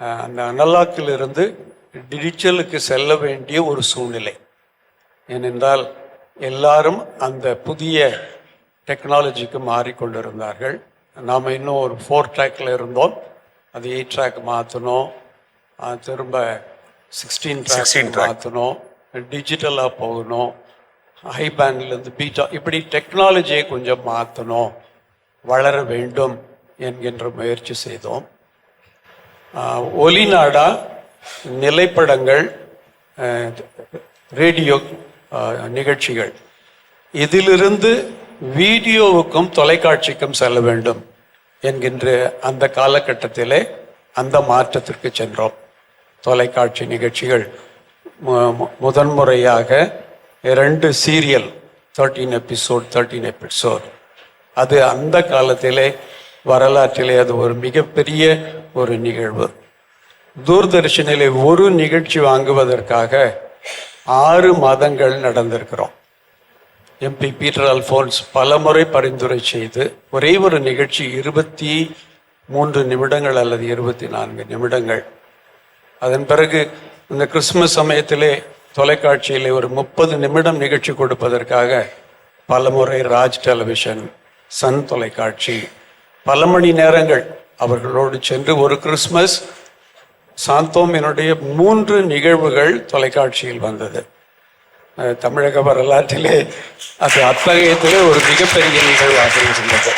அந்த அனலாக்கில் இருந்து டிஜிட்டலுக்கு செல்ல வேண்டிய ஒரு சூழ்நிலை. ஏனென்றால் எல்லாரும் அந்த புதிய டெக்னாலஜிக்கு மாறிக்கொண்டிருந்தார்கள். நாம் இன்னும் ஒரு ஃபோர் ட்ராக்ல இருந்தோம். அது எயிட் ட்ராக் மாற்றணும் திரும்ப சிக்ஸ்டீன் 16 ட்ராக். மாற்றணும் டிஜிட்டலாக போகணும். ஹை பேண்ட்லேருந்து பீட்டா இப்படி டெக்னாலஜியை கொஞ்சம் மாற்றணும் வளர வேண்டும் என்கின்ற முயற்சி செய்தோம். ஒலிநாடா நிலைப்படங்கள் ரேடியோ நிகழ்ச்சிகள். இதிலிருந்து வீடியோவுக்கும் தொலைக்காட்சிக்கும் செல்ல வேண்டும் என்கின்ற அந்த காலகட்டத்திலே அந்த மாற்றத்திற்கு சென்றோம். தொலைக்காட்சி நிகழ்ச்சிகள். முதன்முறையாக இரண்டு serial thirteen episode thirteen episode அது அந்த காலத்திலே வரலாற்றிலே அது ஒரு மிகப்பெரிய ஒரு நிகழ்வு. தூர்தர்ஷனிலே ஒரு நிகழ்ச்சி வாங்குவதற்காக ஆறு மாதங்கள் நடந்திருக்கிறோம். எம்பி பீட்டர் அல்போன்ஸ் பலமுறை பரிந்துரை செய்து ஒரே ஒரு நிகழ்ச்சி இருபத்தி மூன்று நிமிடங்கள் அல்லது இருபத்தி நான்கு நிமிடங்கள். அதன் பிறகு இந்த கிறிஸ்துமஸ் சமயத்திலே தொலைக்காட்சியிலே ஒரு முப்பது நிமிடம் நிகழ்ச்சி கொடுப்பதற்காக பலமுறை ராஜ் டெலிவிஷன் சன் தொலைக்காட்சி பல மணி நேரங்கள் அவர்களோடு சென்று ஒரு கிறிஸ்மஸ் சாந்தோமினுடைய மூன்று நிகழ்வுகள் தொலைக்காட்சியில் வந்தது. தமிழக வரலாற்றிலே அது அத்தகையத்திலே ஒரு மிகப்பெரிய நிகழ்வாக இருந்தது.